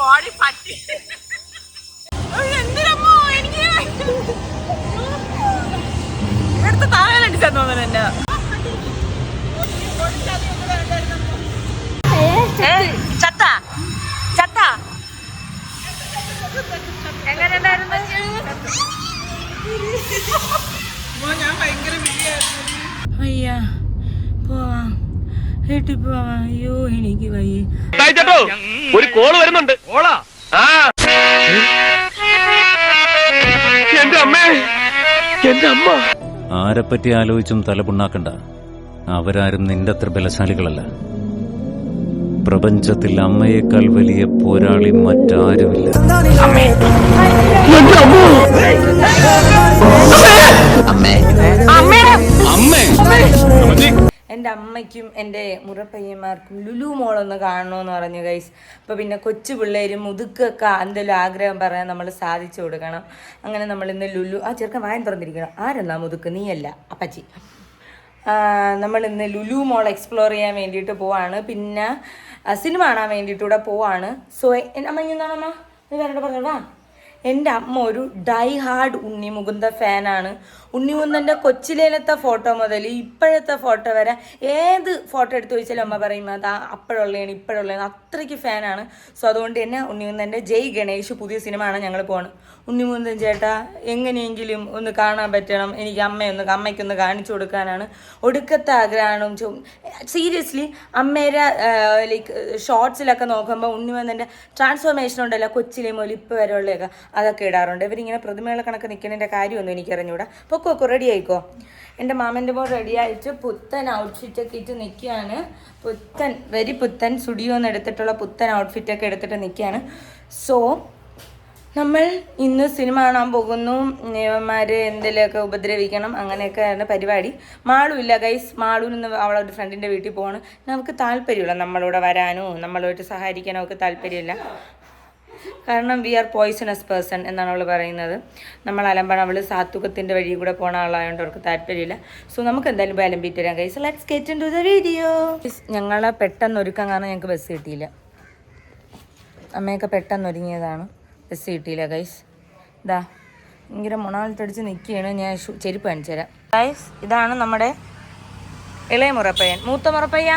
കോഴി പറ്റി. എന്തിനമ്മോ? എനിക്ക് എടുത്ത് താഴെ അടിച്ചാന്ന് തോന്നുന്നു എന്റെ ചത്ത. ചത്ത. എങ്ങനെ ഉണ്ടായിരുന്നു? അയ്യാ പോവാം. വീട്ടിൽ പോവാം അയ്യോ എനിക്ക് വയ്യ. ഒരു കോൾ വരുന്നുണ്ട്. കോളാ? എന്റെ അമ്മേ. എന്റെ അമ്മ. ആരെപ്പറ്റി ആലോചിച്ചും തലപുണ്ണാക്കണ്ട. അവരാരും നിന്റെ അത്ര ബലശാലികളല്ല. പ്രപഞ്ചത്തിൽ അമ്മയേക്കാൾ വലിയ പോരാളി മറ്റാരുമില്ല. അമ്മേ. അമ്മേ. അമ്മേ. എന്റെ അമ്മയ്ക്കും എന്റെ മുറപ്പയ്യന്മാർക്കും ലുലു മോളൊന്ന് കാണണമെന്ന് പറഞ്ഞു ഗൈസ് അപ്പോൾ പിന്നെ കൊച്ചു പിള്ളേരും മുതുക്കൊക്കെ എന്തെങ്കിലും ആഗ്രഹം പറയാൻ നമ്മൾ സാധിച്ചു കൊടുക്കണം. അങ്ങനെ നമ്മൾ ഇന്ന് ലുലു ആ ചെറുക്കൻ വായൻ തുറന്നിരിക്കണം ആരെന്നാ മുതുക്ക്? നീയല്ല അപ്പച്ചി. നമ്മൾ ഇന്ന് ലുലു മോൾ എക്സ്പ്ലോർ ചെയ്യാൻ വേണ്ടിയിട്ട് പോവാണ്. പിന്നെ സിനിമ കാണാൻ വേണ്ടിയിട്ട് കൂടെ പോവാണ് സോ അമ്മ ഇന്നാണമ്മ നീ വരണ്ട പറഞ്ഞു വാ. എന്റെ അമ്മ ഒരു ഡൈ ഹാർഡ് ഉണ്ണി മുകുന്ദ ഫാനാണ്. ഉണ്ണി മുകുന്ദന്റെ കൊച്ചിലേലത്തെ ഫോട്ടോ മുതൽ ഇപ്പോഴത്തെ ഫോട്ടോ വരെ ഏത് ഫോട്ടോ എടുത്ത് ചോദിച്ചാലും അമ്മ പറയും അത് അപ്പോഴുള്ളതാണ് ഇപ്പോഴുള്ളതാണ്. അത്രയ്ക്ക് ഫാനാണ്. സോ അതുകൊണ്ട് തന്നെ ഉണ്ണി മുകുന്ദന്റെ ജയ് ഗണേഷ് പുതിയ സിനിമ ആണ് ഞങ്ങൾ പോകണം ഉണ്ണി മുകുന്ദൻ ചേട്ടാ എങ്ങനെയെങ്കിലും ഒന്ന് കാണാൻ പറ്റണം. എനിക്ക് അമ്മയൊന്ന് അമ്മയ്ക്കൊന്ന് കാണിച്ചു കൊടുക്കാനാണ് ഒടുക്കത്തെ ആഗ്രഹമാണ്. സീരിയസ്ലി അമ്മേരെ ലൈക്ക് ഷോർട്സിലൊക്കെ നോക്കുമ്പോൾ ഉണ്ണിമുന്തന്റെ ട്രാൻസ്ഫോർമേഷൻ ഉണ്ടല്ലോ കൊച്ചിലെ മൊലിപ്പ് വരെയുള്ളതൊക്കെ അതൊക്കെ ഇടാറുണ്ട്. ഇവരിങ്ങനെ പ്രതിമകളെ കണക്ക് നിൽക്കുന്നതിന്റെ കാര്യമൊന്നും എനിക്കറിഞ്ഞൂടാ. പൊക്കോ ഒക്കെ റെഡി ആയിക്കോ? എന്റെ മാമന്റെ മോൾ റെഡി ആയിട്ട് പുത്തൻ ഔട്ട്ഫിറ്റൊക്കെ ഇട്ട് നിൽക്കുകയാണ്. പുത്തൻ വെരി പുത്തൻ സ്റ്റുഡിയോ എന്ന് എടുത്തിട്ടുള്ള പുത്തൻ ഔട്ട്ഫിറ്റൊക്കെ എടുത്തിട്ട് നിൽക്കുകയാണ്. സോ നമ്മൾ ഇന്ന് സിനിമ കാണാൻ പോകുന്നു. നിയമന്മാർ എന്തെങ്കിലുമൊക്കെ ഉപദ്രവിക്കണം അങ്ങനെയൊക്കെയാണ് പരിപാടി. മാളുമില്ല ഗൈസ് മാളൂന്ന് നിന്ന് അവളെ ഒരു ഫ്രണ്ടിന്റെ വീട്ടിൽ പോവാണ് നമുക്ക് താല്പര്യമില്ല നമ്മളൂടെ വരാനോ നമ്മളോട്ട് സഹായിക്കാനോ ഒക്കെ താല്പര്യമില്ല. കാരണം വി ആർ പോയിസണസ് പേഴ്സൺ എന്നാണ് അവൾ പറയുന്നത്. നമ്മൾ അലമ്പാണ്. അവൾ സാത്തുകത്തിന്റെ വഴി കൂടെ പോണ ആളായതുകൊണ്ട് അവർക്ക് താല്പര്യമില്ല. സോ നമുക്ക് എന്തായാലും അലമ്പിയിട്ട് വരാം guys let's get into the video ഞങ്ങളെ പെട്ടെന്ന് ഒരുക്കാൻ കാരണം ഞങ്ങൾക്ക് ബസ് കിട്ടിയില്ല. അമ്മയൊക്കെ പെട്ടെന്ന് ഒരുങ്ങിയതാണ്. ബസ് കിട്ടിയില്ല ഗൈസ് ഇതാ ഭയങ്കര മുണാലിട്ടടിച്ച് നിൽക്കുകയാണ് ഞാൻ ചെരുപ്പ് കാണിച്ചു തരാം. ഗൈസ് ഇതാണ് നമ്മുടെ ഇളയ മുറപ്പയ്യൻ. മൂത്ത മുറപ്പയ്യ?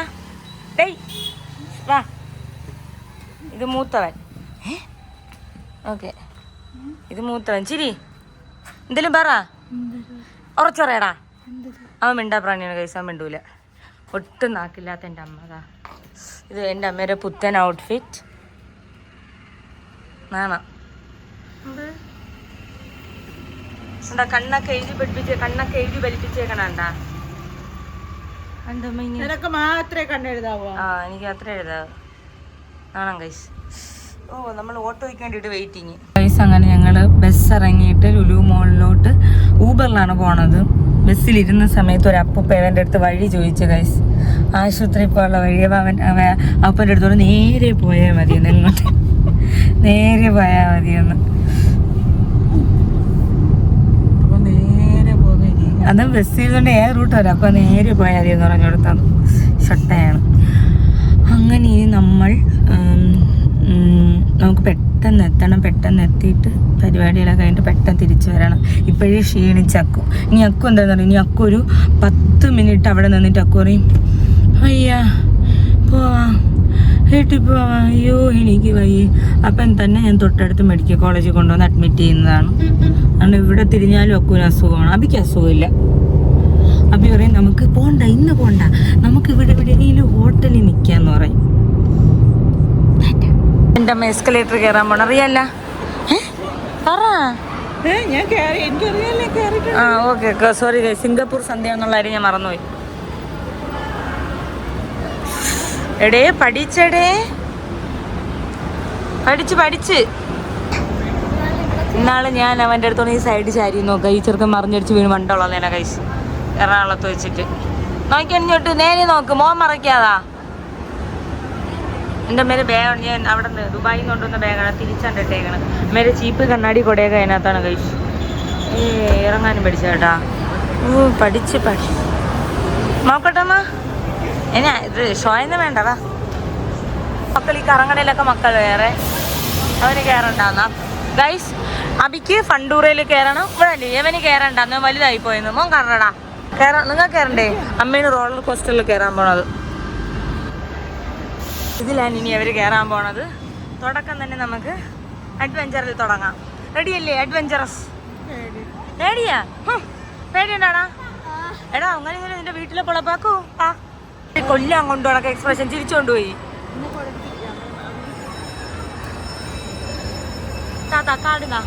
ഡേയ് വാ. ഇത് മൂത്തവൻ. ഓക്കെ. ഇത് മൂത്തവൻ. ചിരി. എന്തെങ്കിലും പറ. ഉറച്ചറയടാ. അവൻ മിണ്ടാ പ്രാണിയാണ് കൈസ് അവൻ മിണ്ടൂല. ഒട്ടും നാക്കില്ലാത്ത എന്റെ അമ്മ അതാ ഇത് എന്റെ അമ്മയുടെ പുത്തൻ ഔട്ട്ഫിറ്റ് നാണ. എന്താ? കണ്ണൊക്കെ എഴുതി പഠിപ്പിച്ച് കണ്ണൊക്കെ എഴുതി വലിപ്പിച്ചേക്കണണ്ടാ നിനക്ക് മാത്രമേ കണ്ണെഴുതാവോ. ആ എനിക്ക് അത്ര എഴുതാവൂ. ആണോ ഓ നമ്മൾ ഓട്ടോയ്ക്ക് വേണ്ടിയിട്ട് വെയിറ്റിങ് ഗൈസ് അങ്ങനെ ഞങ്ങൾ ബസ് ഇറങ്ങിയിട്ട് ലുലു മോളിലോട്ട് ഊബറിലാണ് പോണത്. ബസ്സിലിരുന്ന സമയത്ത് ഒരു അപ്പൂപ്പ അവന്റെ അടുത്ത് വഴി ചോദിച്ചു ഗൈസ് ആശുപത്രി പോകാനുള്ള വഴി അവൻ അപ്പന്റെ അടുത്തോട് നേരെ പോയാൽ മതിയെന്ന് ഇങ്ങോട്ട്. നേരെ പോയാൽ മതിയെന്ന് അപ്പൊ നേരെ പോകരി അത് ബസ്സിൽ കൊണ്ട് ഏ റൂട്ട് വരാം. അപ്പോൾ നേരെ പോയാൽ മതി എന്ന് പറഞ്ഞു കൊടുത്താണ് ഷട്ടയാണ്. അങ്ങനെ ഇനി നമ്മൾ നമുക്ക് പെട്ടെന്ന് എത്തണം. പെട്ടെന്ന് എത്തിയിട്ട് പരിപാടികളൊക്കെ കഴിഞ്ഞിട്ട് പെട്ടെന്ന് തിരിച്ചു വരണം. ഇപ്പോഴേ ക്ഷീണിച്ചക്കും ഇനി അക്കു എന്താണെന്ന് പറയുക ഇനി അക്കു ഒരു പത്ത് മിനിറ്റ് അവിടെ നിന്നിട്ട് അക്കു പറയും അയ്യാ പോവാം. വീട്ടിൽ പോവാം അയ്യോ എനിക്ക് വയ്യ. അപ്പം തന്നെ ഞാൻ തൊട്ടടുത്ത് മെഡിക്കൽ കോളേജിൽ കൊണ്ടുവന്ന് അഡ്മിറ്റ് ചെയ്യുന്നതാണ്. കാരണം ഇവിടെ തിരിഞ്ഞാലും അക്കുവിന് അസുഖമാണ്. അബിക്ക് അസുഖമില്ല. അബി പറയും നമുക്ക് പോണ്ട ഇന്ന് പോണ്ട. നമുക്ക് ഇവിടെ എവിടെയെങ്കിലും ഹോട്ടലിൽ നിൽക്കാന്ന് പറയും. എന്റെ അമ്മ എസ്കലേറ്റർ കയറാൻ പോണ. അറിയാല്ല? പറ. ഞാൻ ആ ഓക്കെ സോറി സിംഗപ്പൂർ സന്ധ്യ എന്നുള്ള കാര്യം ഞാൻ മറന്നുപോയി. എടേ പഠിച്ചടേ. പഠിച്ച് പഠിച്ച്. ഇന്നാൾ ഞാൻ അവന്റെ അടുത്തോണ്ട് ഈ സൈഡ് ചാരി നോക്കാം. ഈ ചെറുക്കൻ മറിഞ്ഞടിച്ച് വീണ് മണ്ടുള്ള നേരെ കഴിച്ച് എറണാകുളത്ത് വെച്ചിട്ട്. നോക്കി അണിഞ്ഞോട്ട് നേരെ നോക്ക്. മോൻ മറയ്ക്കാതാ. എന്റെ മേലെ ബാഗ് ഞാൻ അവിടെ നിന്ന് ദുബായിൽ കൊണ്ടുവന്ന ബാഗാണ് തിരിച്ചണ്ടിട്ടേക്കണ് മേലെ ചീപ്പ് കണ്ണാടി കൊടയൊക്കെ അതിനകത്താണ് കൈസ് ഏ ഇറങ്ങാനും പഠിച്ചേട്ടാ ഓ പഠിച്ച് പഠി നോക്കട്ടമ്മ എന്നാ ഇത് ഷോയെന്ന് വേണ്ട വാ മക്കൾ ഈ കറങ്ങടയിലൊക്കെ മക്കൾ വേറെ. അവന് കയറണ്ടെന്നാ ഗൈസ് അബിക്ക് ഫണ്ടൂറയിൽ കയറണം ഇവിടെ ഇവന് കയറണ്ടെന്ന് വലുതായി പോയെന്ന്. മോൻ കയറടാ കയറാൻ നിങ്ങൾ കയറണ്ടേ അമ്മേന് റോളർ കോസ്റ്ററിൽ കയറാൻ പോണത്. ഇതിലാണ് ഇനി അവർ കയറാൻ പോണത്. തുടക്കം തന്നെ നമുക്ക് അഡ്വഞ്ചറിൽ തുടങ്ങാം. റെഡിയല്ലേ അഡ്വഞ്ചറസ് റെഡിയാ പേടിയുണ്ടാടാ എടാ അങ്ങനെ നിന്റെ വീട്ടിലെ പൊളപ്പാക്കൂ. ആ. കൊല്ലാൻ കൊണ്ടുപോണൊക്കെ എക്സ്പ്രഷൻ ചിരിച്ചോണ്ടുപോയി. താത്താ കാടുന്നാ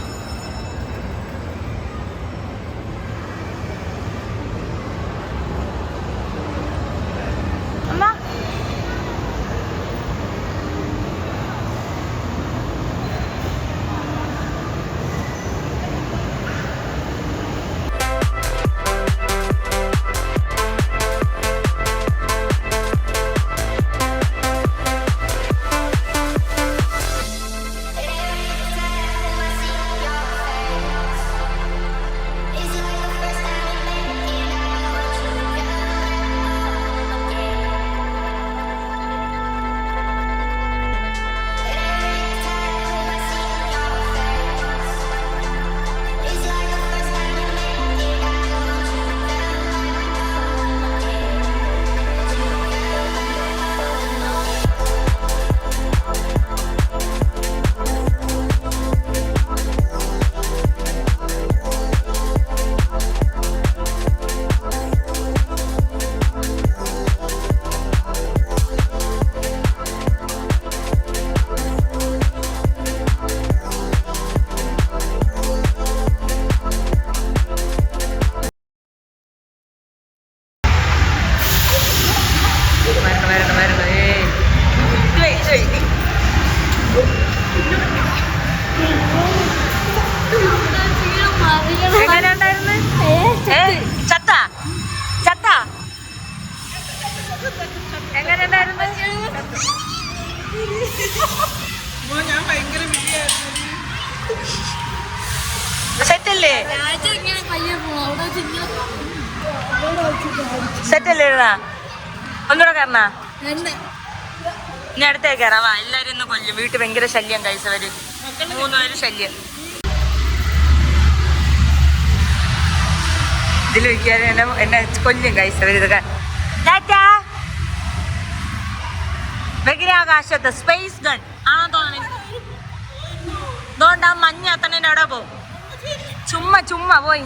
ഇനി അടുത്തേക്ക് കയറാം വാ എല്ലാരും ഇന്ന് കൊല്ലും. വീട്ടിൽ ഭയങ്കര ശല്യം കഴിച്ചവര് മൂന്നുപേര് ശല്യം. ഇതിൽ എന്നെ എന്നെ കൊല്ലും കഴിച്ചവര് ഇതൊക്കെ. ബഹിരാകാശത്ത് സ്പേസ് ഗൺ ആണോ തോന്നണേ. അതുകൊണ്ട് ആ മഞ്ഞ അത്തന്നെ അവിടെ ചുമ്മാ ചുമ്മാ പോയി.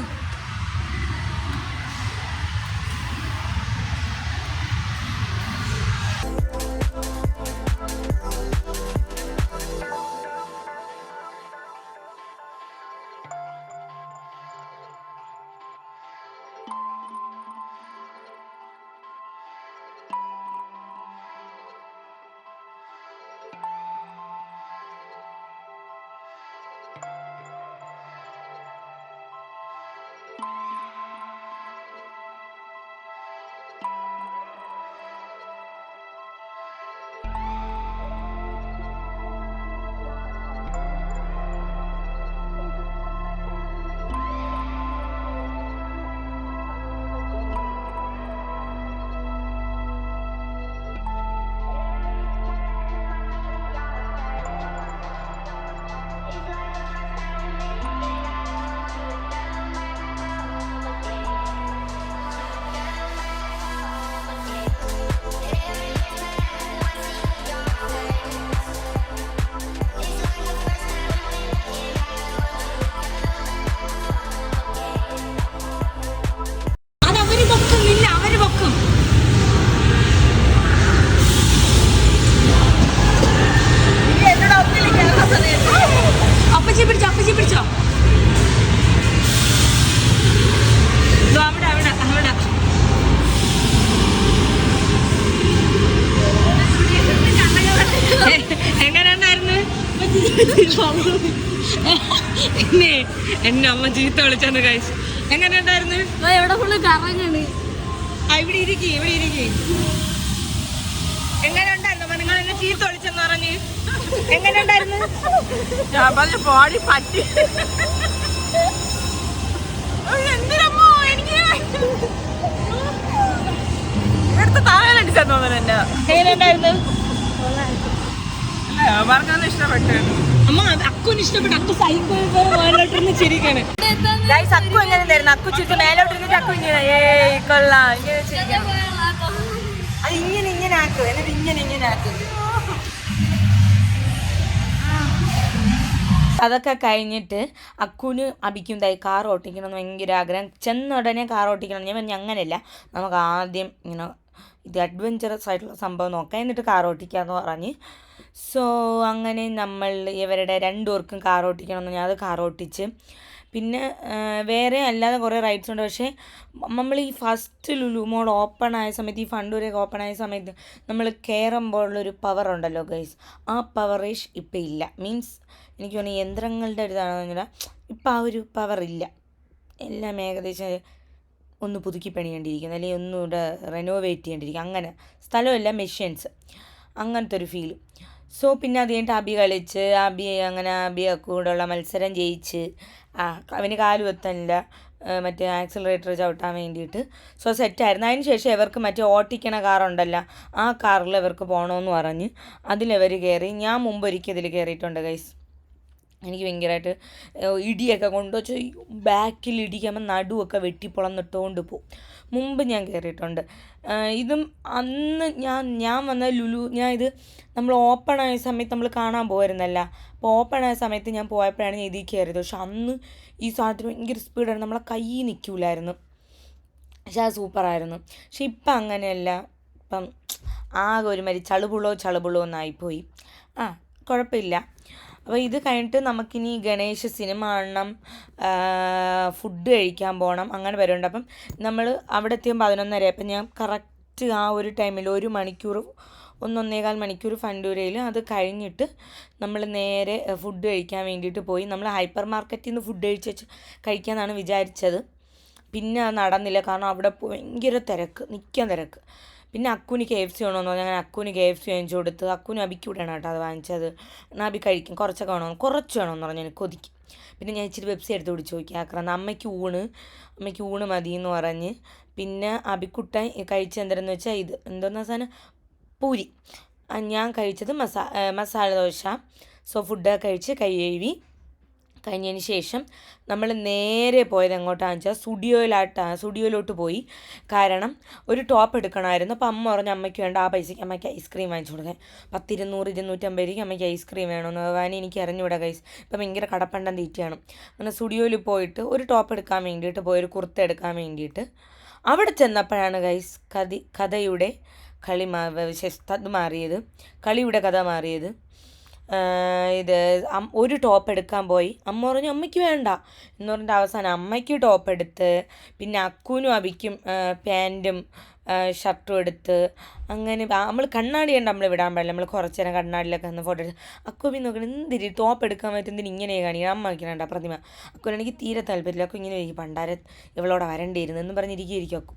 എന്നെ അമ്മ ചീത്ത വിളിച്ചെന്ന് കഴിച്ചു എങ്ങനെ ഉണ്ടായിരുന്നു? എവിടെ ഫുള്ള് കറങ്ങാണ്. ആ, ഇവിടെ ഇരിക്കി ഇവിടെ ഇരിക്കി. എങ്ങനെ ഉണ്ടായിരുന്നു? നിങ്ങൾ എന്നെ ചീത്ത വിളിച്ചെന്ന് പറഞ്ഞു. എങ്ങനെ ഉണ്ടായിരുന്നു? ഞാൻ പറഞ്ഞ ബോഡി പറ്റി. എന്തിനമ്മോ? എനിക്ക് എടുത്ത് താഴെ തോന്നുന്നു എന്നെ. എങ്ങനെ ഉണ്ടായിരുന്നു? അല്ല അവർക്കൊന്നും ഇഷ്ടപ്പെട്ടു. അമ്മ ഇഷ്ടപ്പെട്ട അക്കു അക്കു അക്കു അക്കു ഇങ്ങനെ ഇങ്ങനെ ഇങ്ങനെ എന്നിട്ട് ഇങ്ങനെ ഇങ്ങനെ അതൊക്കെ കഴിഞ്ഞിട്ട് അക്കുന് അബിക്കും ഇതായി കാർ ഓട്ടിക്കണം എന്ന് ഭയങ്കര ആഗ്രഹം. ചെന്ന ഉടനെ കാർ ഓട്ടിക്കണം. ഞാൻ പറഞ്ഞു അങ്ങനെയല്ല. നമുക്ക് ആദ്യം ഇങ്ങനെ ഇത് അഡ്വഞ്ചറസ് ആയിട്ടുള്ള സംഭവം നോക്കാം. എന്നിട്ട് കാർ ഓട്ടിക്കാന്ന് പറഞ്ഞ് സോ അങ്ങനെ നമ്മൾ ഇവരുടെ രണ്ടുപേർക്കും കാർ ഓട്ടിക്കണമെന്ന് ഞാൻ അത് കാർ ഓട്ടിച്ച്. പിന്നെ വേറെ അല്ലാതെ കുറേ റൈഡ്സ് ഉണ്ട്. പക്ഷേ നമ്മൾ ഈ ഫസ്റ്റ് ലുലു മോൾ ഓപ്പൺ ആയ സമയത്ത് ഈ ഫണ്ട് വരെയൊക്കെ ഓപ്പൺ ആയ സമയത്ത് നമ്മൾ കയറുമ്പോഴുള്ളൊരു പവർ ഉണ്ടല്ലോ ഗൈസ് ആ പവറേഷ് ഇപ്പം ഇല്ല. മീൻസ് എനിക്ക് തോന്നുന്നു യന്ത്രങ്ങളുടെ ഒരു ഇതാണെന്ന് പറഞ്ഞാൽ ഇപ്പം ആ ഒരു പവർ ഇല്ല. എല്ലാം ഏകദേശം ഒന്ന് പുതുക്കി പണിയേണ്ടിയിരിക്കുന്നു. അല്ലെങ്കിൽ ഒന്നുകൂടെ റെനോവേറ്റ് ചെയ്യേണ്ടിയിരിക്കും അങ്ങനെ. സ്ഥലമല്ല മെഷീൻസ് അങ്ങനത്തെ ഒരു ഫീൽ സോ പിന്നെ അത് കഴിഞ്ഞിട്ട് അബി കളിച്ച് അബി അങ്ങനെ അബി കൂടെയുള്ള മത്സരം ജയിച്ച്. ആ അവന് കാൽ വെത്താനില്ല ആ, മറ്റേ ആക്സിലറേറ്റർ ചവിട്ടാൻ വേണ്ടിയിട്ട്. സോ സെറ്റായിരുന്നു അതിന് ശേഷം ഇവർക്ക് മറ്റേ ഓട്ടിക്കണ കാറുണ്ടല്ലോ ആ കാറിൽ ഇവർക്ക് പോകണമെന്ന് പറഞ്ഞ് അതിലവർ കയറി ഞാൻ മുമ്പ് ഒരിക്കൽ ഇതിൽ കയറിയിട്ടുണ്ട് ഗൈസ് എനിക്ക് ഭയങ്കരമായിട്ട് ഇടിയൊക്കെ കൊണ്ടുവച്ച് ബാക്കിൽ ഇടിക്കുമ്പോൾ നടുവൊക്കെ വെട്ടിപ്പൊളന്നിട്ടുകൊണ്ട് പോകും മുമ്പ് ഞാൻ കയറിയിട്ടുണ്ട് ഇതും അന്ന് ഞാൻ ഞാൻ വന്ന ലുലു ഞാൻ ഇത് നമ്മൾ ഓപ്പൺ ആയ സമയത്ത് നമ്മൾ കാണാൻ പോയിരുന്നല്ല. അപ്പോൾ ഓപ്പൺ ആയ സമയത്ത് ഞാൻ പോയപ്പോഴാണ് ഞാൻ ഇതിൽ കയറിയത്. പക്ഷെ അന്ന് ഈ സാധനത്തിന് ഭയങ്കര സ്പീഡാണ് നമ്മളെ കൈ നിൽക്കൂലായിരുന്നു. പക്ഷെ അത് സൂപ്പറായിരുന്നു പക്ഷെ ഇപ്പം അങ്ങനെയല്ല. ഇപ്പം ആകെ ഒരുമാതിരി ചളുപുള്ളോ ചളുപുളോ ചളുപുളോ എന്നായിപ്പോയി ആ കുഴപ്പമില്ല. അപ്പോൾ ഇത് കഴിഞ്ഞിട്ട് നമുക്കിനി ഗണേശ സിനിമ കാണണം ഫുഡ് കഴിക്കാൻ പോകണം അങ്ങനെ വരുന്നുണ്ട് അപ്പം നമ്മൾ അവിടെ എത്തിയപ്പോൾ പതിനൊന്നര അപ്പം ഞാൻ കറക്റ്റ് ആ ഒരു ടൈമിൽ ഒരു മണിക്കൂർ ഒന്നൊന്നേകാൽ മണിക്കൂർ ഫണ്ടൂരയിൽ അത് കഴിഞ്ഞിട്ട് നമ്മൾ നേരെ ഫുഡ് കഴിക്കാൻ വേണ്ടിയിട്ട് പോയി. നമ്മൾ ഹൈപ്പർ മാർക്കറ്റിൽ നിന്ന് ഫുഡ് കഴിച്ച് കഴിക്കാമെന്നാണ് വിചാരിച്ചത്. പിന്നെ നടന്നില്ല. കാരണം അവിടെ ഭയങ്കര തിരക്ക് നിൽക്കാൻ തിരക്ക്. പിന്നെ അക്കുനി കെ എഫ് സി വേണമെന്ന് പറഞ്ഞാൽ അങ്ങനെ അക്കുന് കെ എഫ് സി വാങ്ങിച്ചു കൊടുത്ത് അക്കുന് അബിക്ക് വിടണം കേട്ടോ അത് വാങ്ങിച്ചത്. അബി കഴിക്കും. കുറച്ചൊക്കെ വേണമെന്ന് കുറച്ച് വേണമെന്ന് പറഞ്ഞാൽ എനിക്ക് കൊതിക്കും. പിന്നെ ഞാൻ ഇച്ചിരി പെപ്സി എടുത്ത് കുടിച്ച് നോക്കി. ആക്കണം അമ്മയ്ക്ക് ഊണ് അമ്മയ്ക്ക് ഊണ് മതി എന്ന് പറഞ്ഞ്. പിന്നെ അബിക്കുട്ടൻ കഴിച്ച എന്തെന്ന് വെച്ചാൽ ഇത്. എന്തോന്നാ സാധനം? പൂരി. ഞാൻ കഴിച്ചത് മസാ മസാല ദോശ. സോ ഫുഡ് കഴിച്ച് കൈ കഴുകി കഴിഞ്ഞതിന് ശേഷം നമ്മൾ നേരെ പോയത് എങ്ങോട്ടാണെന്ന് വെച്ചാൽ സ്റ്റുഡിയോയിലാട്ടാണ് സ്റ്റുഡിയോയിലോട്ട് പോയി. കാരണം ഒരു ടോപ്പ് എടുക്കണമായിരുന്നു. അപ്പോൾ അമ്മ പറഞ്ഞു അമ്മയ്ക്ക് വേണ്ട ആ പൈസയ്ക്ക് അമ്മയ്ക്ക് ഐസ്ക്രീം വാങ്ങിച്ചു കൊടുക്കാൻ. പത്തിരുന്നൂറ് ഇരുന്നൂറ്റമ്പത് രൂപയ്ക്ക് അമ്മയ്ക്ക് ഐസ്ക്രീം വേണമെന്ന് ഭഗവാനെ എനിക്ക് അറിഞ്ഞുവിടെ കൈസ് ഇപ്പം ഭയങ്കര കടപ്പണ്ടം തീറ്റയാണ്. അങ്ങനെ സ്റ്റുഡിയോയിൽ പോയിട്ട് ഒരു ടോപ്പ് എടുക്കാൻ വേണ്ടിയിട്ട് പോയി ഒരു കുർത്ത എടുക്കാൻ വേണ്ടിയിട്ട് അവിടെ ചെന്നപ്പോഴാണ് ഗൈസ് കഥ കഥയുടെ കളി മാ വിശേഷ മാറിയത്. കളിയുടെ കഥ മാറിയത്. ഇത് ഒരു ടോപ്പ് എടുക്കാൻ പോയി. അമ്മ പറഞ്ഞു അമ്മയ്ക്ക് വേണ്ട. എന്ന് പറഞ്ഞിട്ട് അവസാനം അമ്മയ്ക്ക് ടോപ്പ് എടുത്ത് പിന്നെ അക്കുനും അബിക്കും പാന്റും ഷർട്ടും എടുത്ത് അങ്ങനെ നമ്മൾ കണ്ണാടി കണ്ട് നമ്മൾ വിടാൻ പാടില്ല. നമ്മൾ കുറച്ച് നേരം കണ്ണാടിയിലൊക്കെ നിന്ന് ഫോട്ടോ എടുത്ത് അക്കു പിന്നെ നോക്കണം എന്തിരി ടോപ്പ് എടുക്കാൻ പറ്റുന്നതിന് ഇങ്ങനെ കാണി അമ്മ വയ്ക്കണണ്ട പ്രതിമ. അക്കുനാണെങ്കിൽ തീരെ താല്പര്യമില്ല. അക്കു ഇങ്ങനെ ഇരിക്കും പണ്ടാരെ ഇവളോടെ വരണ്ടിയിരുന്നു എന്ന് പറഞ്ഞിരിക്കും അക്കു.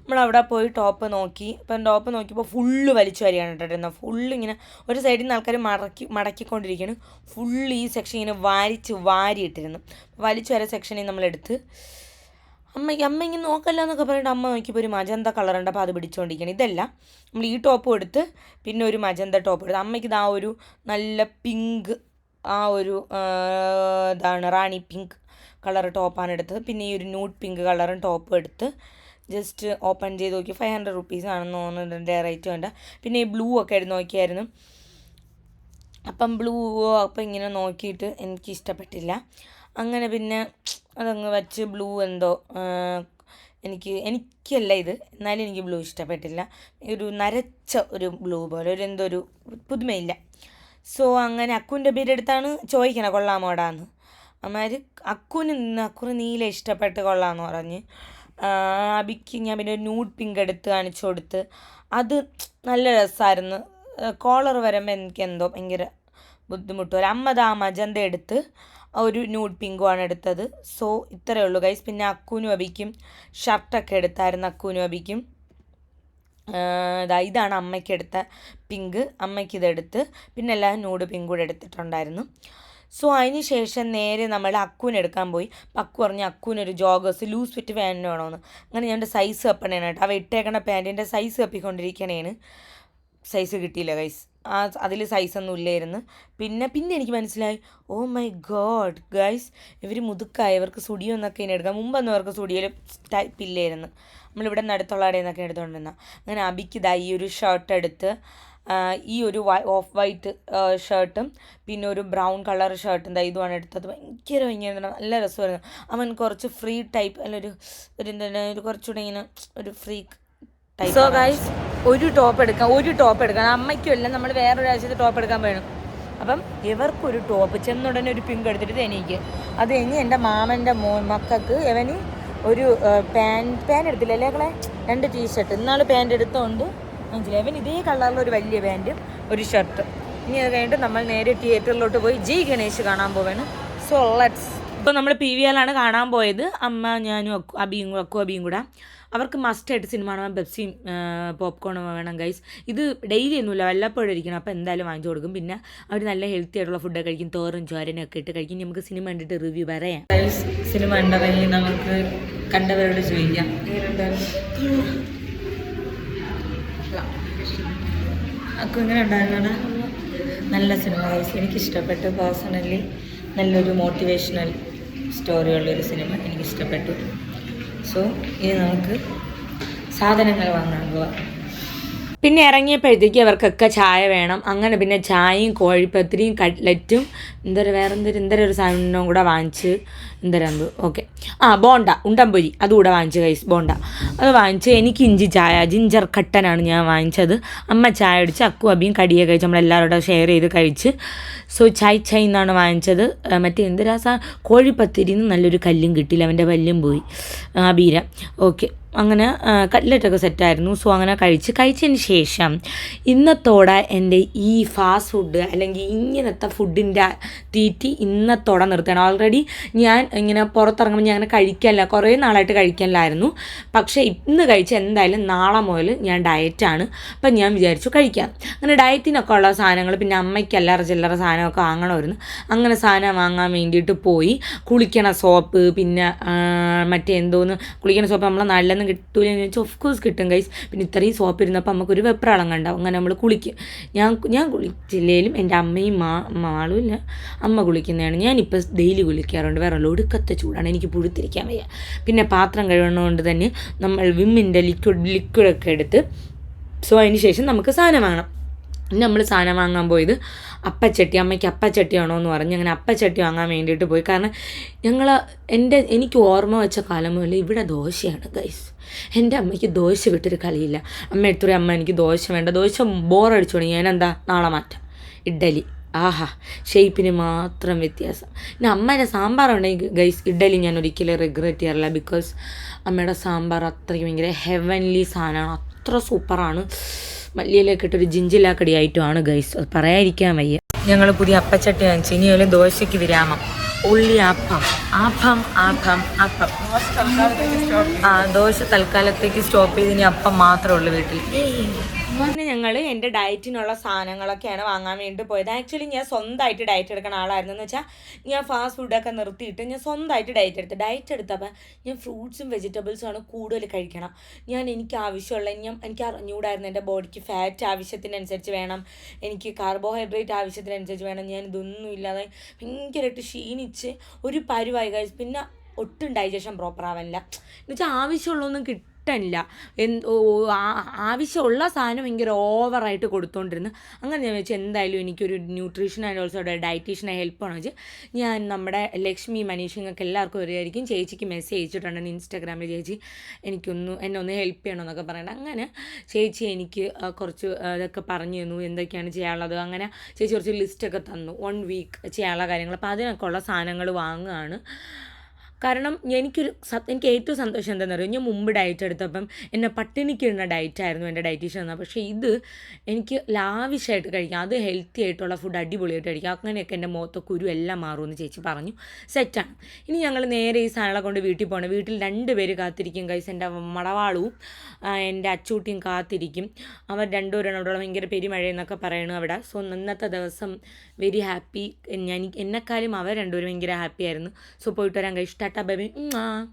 നമ്മൾ അവിടെ പോയി ടോപ്പ് നോക്കി. ഇപ്പം ടോപ്പ് നോക്കിയപ്പോൾ ഫുള്ള് വലിച്ചു വരികയാണ് കേട്ടോ ഫുള്ള് ഇങ്ങനെ ഒരു സൈഡിൽ നിന്ന് ആൾക്കാർ മടക്കി മടക്കിക്കൊണ്ടിരിക്കുകയാണ് ഫുള്ള് ഈ സെക്ഷൻ ഇങ്ങനെ വാരിച്ച് വാരിയിട്ടിരുന്നു. വലിച്ചു വര സെക്ഷനിൽ നമ്മളെടുത്ത് അമ്മയ്ക്ക് അമ്മ ഇങ്ങനെ നോക്കല്ല എന്നൊക്കെ പറഞ്ഞിട്ട് അമ്മ നോക്കിയപ്പോൾ ഒരു മജന്ത കളറുണ്ട് അപ്പോൾ അത് പിടിച്ചുകൊണ്ടിരിക്കണം ഇതല്ല. നമ്മൾ ഈ ടോപ്പും എടുത്ത് പിന്നെ ഒരു മജന്ത ടോപ്പ് എടുത്ത്. അമ്മയ്ക്ക് ഇതാ ഒരു നല്ല പിങ്ക് ആ ഒരു ഇതാണ് റാണി പിങ്ക് കളർ ടോപ്പാണ് എടുത്തത്. പിന്നെ ഈ ഒരു ന്യൂഡ് പിങ്ക് കളറും ടോപ്പും എടുത്ത് ജസ്റ്റ് ഓപ്പൺ ചെയ്ത് നോക്കി. ഫൈവ് ഹൺഡ്രഡ് റുപ്പീസ് ആണെന്ന് തോന്നുന്നുണ്ട്. റേറ്റ് വേണ്ട പിന്നെ ഈ ബ്ലൂ ഒക്കെ എടുത്ത് നോക്കിയായിരുന്നു. അപ്പം ബ്ലൂ അപ്പം ഇങ്ങനെ നോക്കിയിട്ട് എനിക്ക് ഇഷ്ടപ്പെട്ടില്ല അങ്ങനെ പിന്നെ അതങ്ങ് വച്ച് ബ്ലൂ എന്തോ എനിക്ക് എനിക്കല്ല ഇത്. എന്നാലും എനിക്ക് ബ്ലൂ ഇഷ്ടപ്പെട്ടില്ല. ഒരു നരച്ച ഒരു ബ്ലൂ പോലെ ഒരു എന്തോ ഒരു പുതുമയില്ല. സോ അങ്ങനെ അക്കുവിന്റെ പേരെടുത്താണ് ചോദിക്കണേ കൊള്ളാമോടാന്ന്? അമ്മാര് അക്കുവിന് നിന്ന് അക്കുറി നീല ഇഷ്ടപ്പെട്ട് കൊള്ളാമെന്ന് പറഞ്ഞ് അബിക്ക് ഞാൻ പിന്നെ ഒരു ന്യൂഡ് പിങ്ക് എടുത്ത് കാണിച്ചു കൊടുത്ത് അത് നല്ല രസമായിരുന്നു കോളർ വരുമ്പോൾ എനിക്ക് എന്തോ ഭയങ്കര ബുദ്ധിമുട്ട് വരും അമ്മ മജന്ത എടുത്ത് ഒരു ന്യൂഡ് പിങ്കുമാണ് എടുത്തത്. സോ ഇത്രയേ ഉള്ളൂ ഗൈസ് പിന്നെ അക്കുനും അബിക്കും ഷർട്ടൊക്കെ എടുത്തായിരുന്നു അക്കുനും അബിക്കും. ഇതാണ് അമ്മയ്ക്ക് എടുത്ത പിങ്ക് അമ്മയ്ക്ക് ഇതെടുത്ത് പിന്നെ എല്ലാം ന്യൂഡ് പിങ്ക് കൂടെ എടുത്തിട്ടുണ്ടായിരുന്നു. സോ അതിന് ശേഷം നേരെ നമ്മൾ അക്കൂനെടുക്കാൻ പോയി. അക്കു പറഞ്ഞു അക്കൂനൊരു ജോഗേഴ്സ് ലൂസ് ഫിറ്റ് പാന്റ് വേണമെന്ന് അങ്ങനെ ഞാൻ സൈസ് കപ്പണേനായിട്ട് അവ ഇട്ടേക്കണ പാന്റിന്റെ സൈസ് കപ്പിക്കൊണ്ടിരിക്കണേന്. സൈസ് കിട്ടിയില്ല ഗൈസ് ആ അതിൽ സൈസൊന്നും ഇല്ലായിരുന്നു. പിന്നെ പിന്നെ എനിക്ക് മനസ്സിലായി. ഓ മൈ ഗോഡ് ഗൈസ് ഇവർ മുതുക്കായി. ഇവർക്ക് സുഡിയോ എന്നൊക്കെ ഇനി എടുക്കാം. മുമ്പൊന്നും അവർക്ക് സുഡിയോയിൽ ടൈപ്പ് ഇല്ലായിരുന്നു. നമ്മളിവിടെ നടുത്തുള്ള കടയിൽ നിന്നൊക്കെ എടുത്തുകൊണ്ടിരുന്ന അങ്ങനെ അബിക്ക് ഇതാ ഈ ഒരു ഷർട്ട് എടുത്ത് ഈ ഒരു ഓഫ് വൈറ്റ് ഷർട്ടും പിന്നെ ഒരു ബ്രൗൺ കളർ ഷർട്ടും ദാ ഇതുമാണ് എടുത്തത്. ഭയങ്കര ഭയങ്കര നല്ല രസമായിരുന്നു. അവൻ കുറച്ച് ഫ്രീ ടൈപ്പ് അല്ല ഒരു ഒരു എന്താണ് ഒരു കുറച്ചുകൂടെ ഇങ്ങനെ ഒരു ഫ്രീ സോ ഗൈസ് ഒരു ടോപ്പ് എടുക്കാം ഒരു ടോപ്പ് എടുക്കണം അമ്മയ്ക്കും അല്ല നമ്മൾ വേറൊരാഴ്ചത്തെ ടോപ്പ് എടുക്കാൻ വേണം അപ്പം ഇവർക്കൊരു ടോപ്പ് ചെന്നുടനെ ഒരു പിങ്ക് എടുത്തിട്ട് എനിക്ക് അത് കഴിഞ്ഞ് എന്റെ മാമന്റെ മോ മക്കൾക്ക് ഇവന് ഒരു പാന്റ് പാന്റ് എടുത്തില്ല അല്ലേ കളെ രണ്ട് ടീഷർട്ട് ഇന്നാൾ പാന്റ് എടുത്തോണ്ട് മനസ്സിലായി അവൻ ഇതേ കളറിൽ ഒരു വലിയ പാന്റും ഒരു ഷർട്ട് ഇനി അത് കഴിഞ്ഞിട്ട് നമ്മൾ നേരെ തിയേറ്ററിലോട്ട് പോയി ജി ഗണേഷ് കാണാൻ പോവാണ്. സോ ലെറ്റ്സ് ഇപ്പോൾ നമ്മൾ പി വി എല്ലാണ് കാണാൻ പോയത്. അമ്മ ഞാനും അക്കു അബിയും അക്കു അബിയും കൂടെ. അവർക്ക് മസ്റ്റായിട്ട് സിനിമ കാണാൻ പെപ്സിയും പോപ്കോണും വേണം ഗൈസ് ഇത് ഡെയിലി ഒന്നുമില്ല. വല്ലപ്പോഴും ഇരിക്കണം. അപ്പോൾ എന്തായാലും വാങ്ങിച്ചു കൊടുക്കും. പിന്നെ അവർ നല്ല ഹെൽത്തി ആയിട്ടുള്ള ഫുഡ് കഴിക്കും. തോറും ചോരനും ഒക്കെ ഇട്ട് കഴിക്കും. നമുക്ക് സിനിമ കണ്ടിട്ട് റിവ്യൂ പറയാം. സിനിമ കണ്ടവരെ നമുക്ക് കണ്ടവരോട് ചോദിക്കാം. അക്കു ഇങ്ങനെ ഉണ്ടായിരുന്നടാ നല്ല സിനിമ ഗൈസ് എനിക്ക് ഇഷ്ടപ്പെട്ടു പേഴ്സണലി നല്ലൊരു മോട്ടിവേഷണൽ സ്റ്റോറിയുള്ളൊരു സിനിമ എനിക്ക് ഇഷ്ടപ്പെട്ടു സോ ഇനി നമുക്ക് സാധനങ്ങൾ വാങ്ങാൻ പിന്നെ ഇറങ്ങിയപ്പോഴത്തേക്ക് അവർക്കൊക്കെ ചായ വേണം. അങ്ങനെ പിന്നെ ചായയും കോഴിപ്പത്തിരിയും കട്ട്ലറ്റും എന്തൊരു വേറെന്തൊരു എന്തൊരു ഒരു സാധനവും കൂടെ വാങ്ങിച്ച് എന്തോരം എന്തോ ഓക്കെ. ആ ബോണ്ട ഉണ്ടമ്പൊരി അതുകൂടെ വാങ്ങിച്ചു കൈസ് ബോണ്ട. അത് വാങ്ങിച്ച് എനിക്ക് ഇഞ്ചി ചായ ജിഞ്ചർ കട്ടനാണ് ഞാൻ വാങ്ങിച്ചത്. അമ്മ ചായ അടിച്ച് അക്കു അബിയും കടിയെ കഴിച്ച് നമ്മളെല്ലാവരോടും ഷെയർ ചെയ്ത് കഴിച്ച്. സോ ചായ് ചൈ എന്നാണ് വാങ്ങിച്ചത്. മറ്റേ എന്തൊരാ സാ കോഴിപ്പത്തിരിന്ന് നല്ലൊരു കല്ലും കിട്ടിയില്ല അവന്റെ പല്ലും പോയി. അബീര ബീര. ഓക്കെ. അങ്ങനെ കട്ട്ലറ്റൊക്കെ സെറ്റായിരുന്നു സോ അങ്ങനെ കഴിച്ച് കഴിച്ചതിന് ശേഷം ഇന്നത്തോടെ എന്റെ ഈ ഫാസ്റ്റ് ഫുഡ് അല്ലെങ്കിൽ ഇങ്ങനത്തെ ഫുഡിന്റെ തീറ്റി ഇന്നത്തോടെ നിർത്തണം. ഓൾറെഡി ഞാൻ ഇങ്ങനെ പുറത്തിറങ്ങുമ്പോൾ ഞാൻ അങ്ങനെ കഴിക്കാനില്ല കുറേ നാളായിട്ട് കഴിക്കാനില്ലായിരുന്നു പക്ഷേ ഇന്ന് കഴിച്ച് എന്തായാലും നാളെ മുതൽ ഞാൻ ഡയറ്റാണ് അപ്പം ഞാൻ വിചാരിച്ചു കഴിക്കാം. അങ്ങനെ ഡയറ്റിനൊക്കെ ഉള്ള സാധനങ്ങൾ പിന്നെ അമ്മയ്ക്ക് അല്ലറ ചില്ലറ സാധനമൊക്കെ വാങ്ങണമായിരുന്നു. അങ്ങനെ സാധനം വാങ്ങാൻ വേണ്ടിയിട്ട് പോയി. കുളിക്കണ സോപ്പ് പിന്നെ മറ്റേ എന്തോന്ന് കുളിക്കണ സോപ്പ് നമ്മളെ നല്ലതെന്ന് കിട്ടൂല എന്ന് വെച്ചാൽ ഓഫ് കോഴ്സ് കിട്ടും കൈസ് പിന്നെ ഇത്രയും സോപ്പ് ഇരുന്നപ്പോൾ നമുക്കൊരു വെപ്രാളം കണ്ടാവും അങ്ങനെ നമ്മൾ കുളിക്കും. ഞാൻ ഞാൻ കുളിച്ചില്ലേലും എന്റെ അമ്മയും മാ മാളും ഇല്ല. അമ്മ കുളിക്കുന്നതാണ്. ഞാനിപ്പോൾ ഡെയിലി കുളിക്കാറുണ്ട്. വേറെ ഒടുക്കത്തെ ചൂടാണ്. എനിക്ക് പുഴുത്തിരിക്കാൻ വയ്യ. പിന്നെ പാത്രം കഴുകണതുകൊണ്ട് തന്നെ നമ്മൾ വിമ്മിന്റെ ലിക്വിഡ് ലിക്വിഡൊക്കെ എടുത്ത് സോ അതിന് ശേഷം നമുക്ക് സാധനം വാങ്ങണം. പിന്നെ നമ്മൾ സാധനം വാങ്ങാൻ പോയത് അപ്പച്ചട്ടി അമ്മയ്ക്ക് അപ്പച്ചട്ടി ആണോ എന്ന് പറഞ്ഞ് അങ്ങനെ അപ്പച്ചട്ടി വാങ്ങാൻ വേണ്ടിയിട്ട് പോയി. കാരണം ഞങ്ങൾ എന്റെ എനിക്ക് ഓർമ്മ വെച്ച കാലം മുതൽ ഇവിടെ ദോശയാണ് ഗൈസ് എന്റെ അമ്മയ്ക്ക് ദോശ വിട്ടൊരു കളിയില്ല. അമ്മ എടുത്തൊരു അമ്മ എനിക്ക് ദോശ വേണ്ട. ദോശ ബോറടിച്ചു തുടങ്ങി ഞാനെന്താ? നാളെ മാറ്റാം. ഇഡ്ഡലി. ആഹാ ഷേപ്പിന് മാത്രം വ്യത്യാസം. പിന്നെ അമ്മയുടെ സാമ്പാർ ഉണ്ടെങ്കിൽ ഗൈസ് ഇഡലി ഞാൻ ഒരിക്കലും റിഗ്രറ്റ് ചെയ്യാറില്ല ബിക്കോസ് അമ്മയുടെ സാമ്പാർ അത്രയ്ക്ക് ഭയങ്കര ഹെവൻലി സാധനമാണ്. അത്ര സൂപ്പറാണ് മല്ലിയിലേക്ക് ഇട്ടൊരു ജിഞ്ചിലാക്കടി ആയിട്ടുമാണ് ഗൈസ് അത് പറയാതിരിക്കാൻ വയ്യ. ഞങ്ങൾ പുതിയ അപ്പച്ചട്ടി വാങ്ങിച്ചു. ഇനി ഒരു ദോശയ്ക്ക് വിരാമം. ഉള്ളി അപ്പം അപ്പം അപ്പം അപ്പം ആ ദോശ തൽക്കാലത്തേക്ക് സ്റ്റോപ്പ് ചെയ്ത് ഇനി അപ്പം മാത്രമേ ഉള്ളൂ വീട്ടിൽ. പിന്നെ ഞങ്ങൾ എന്റെ ഡയറ്റിനുള്ള സാധനങ്ങളൊക്കെയാണ് വാങ്ങാൻ വേണ്ടി പോയത്. ആക്ച്വലി ഞാൻ സ്വന്തമായിട്ട് ഡയറ്റ് എടുക്കുന്ന ആളായിരുന്നു എന്ന് വെച്ചാൽ ഞാൻ ഫാസ്റ്റ് ഫുഡൊക്കെ നിർത്തിയിട്ട് ഞാൻ സ്വന്തമായിട്ട് ഡയറ്റ് എടുത്ത്. ഡയറ്റ് എടുത്തപ്പോൾ ഞാൻ ഫ്രൂട്ട്സും വെജിറ്റബിൾസും ആണ് കൂടുതൽ കഴിക്കണം. ഞാൻ എനിക്ക് ആവശ്യമുള്ള ഞാൻ എനിക്ക് അറിഞ്ഞുകൂടായിരുന്നു എന്റെ ബോഡിക്ക് ഫാറ്റ് ആവശ്യത്തിനനുസരിച്ച് വേണം. എനിക്ക് കാർബോഹൈഡ്രേറ്റ് ആവശ്യത്തിനനുസരിച്ച് വേണം. ഞാൻ ഇതൊന്നും ഇല്ലാതെ ഭയങ്കരമായിട്ട് ക്ഷീണിച്ച് ഒരു പരുവായി. കഴിച്ച് പിന്നെ ഒട്ടും ഡൈജഷൻ പ്രോപ്പർ ആവാനില്ല എന്നുവെച്ചാൽ ആവശ്യമുള്ളൊന്നും ആവശ്യമുള്ളതൊന്നും കിട്ടാനില്ല എന്ത് ആവശ്യമുള്ള സാധനം ഭയങ്കര ഓവറായിട്ട് കൊടുത്തോണ്ടിരുന്നു. അങ്ങനെ ഞാൻ വെച്ചാൽ എന്തായാലും എനിക്കൊരു ന്യൂട്രീഷൻ ആൻഡ് ഓൾസോ ഡയറ്റീഷ്യനെ ഹെൽപ്പ് ആണെന്ന് വെച്ചാൽ ഞാൻ നമ്മുടെ ലക്ഷ്മി മനീഷിങ്ങൾക്ക് എല്ലാവർക്കും അറിയായിരിക്കും ചേച്ചിക്ക് മെസ്സേജ് അയച്ചിട്ടുണ്ടെന്ന് ഇൻസ്റ്റാഗ്രാമിൽ ചേച്ചി എനിക്കൊന്ന് എന്നെ ഒന്ന് ഹെൽപ്പ് ചെയ്യണമെന്നൊക്കെ പറയണം. അങ്ങനെ ചേച്ചി എനിക്ക് കുറച്ച് ഇതൊക്കെ പറഞ്ഞു തന്നു. എന്തൊക്കെയാണ് ചെയ്യാനുള്ളത്? അങ്ങനെ ചേച്ചി കുറച്ച് ലിസ്റ്റൊക്കെ തന്നു. വൺ വീക്ക് ചെയ്യാനുള്ള കാര്യങ്ങൾ. അപ്പോൾ അതിനൊക്കെ ഉള്ള സാധനങ്ങൾ വാങ്ങുകയാണ്. കാരണം എനിക്കൊരു എനിക്ക് ഏറ്റവും സന്തോഷം എന്താണെന്ന് അറിയാം? ഞാൻ മുമ്പ് ഡയറ്റ് എടുത്തപ്പം എന്നെ പട്ടിണിക്കിടുന്ന ഡയറ്റായിരുന്നു എന്റെ ഡയറ്റീഷ്യൻ എന്നാൽ പക്ഷേ ഇത് എനിക്ക് ലാവിഷായിട്ട് കഴിക്കാം. അത് ഹെൽത്തി ആയിട്ടുള്ള ഫുഡ് അടിപൊളിയായിട്ട് കഴിക്കാം. അങ്ങനെയൊക്കെ എന്റെ മുഖത്തെ കുരു എല്ലാം മാറുമെന്ന് ചേച്ചി പറഞ്ഞു. സെറ്റാണ് ഇനി ഞങ്ങൾ നേരെ ഈ സാധനങ്ങളെ കൊണ്ട് വീട്ടിൽ പോകണം വീട്ടിൽ രണ്ട് പേര് കാത്തിരിക്കും കൈസ് എന്റെ മടവാളും എന്റെ അച്ചൂട്ടിയും കാത്തിരിക്കും. അവർ രണ്ടുപേരാണ് അവിടെ ഭയങ്കര പെരുമഴയെന്നൊക്കെ പറയണു അവിടെ. സോ ഇന്നത്തെ ദിവസം വെരി ഹാപ്പി ഞാൻ എന്നെക്കാളും അവർ രണ്ടുപേരും ഭയങ്കര ഹാപ്പിയായിരുന്നു സോ പോയിട്ട് വരാൻ കഴിച്ചു tá baby. Mua.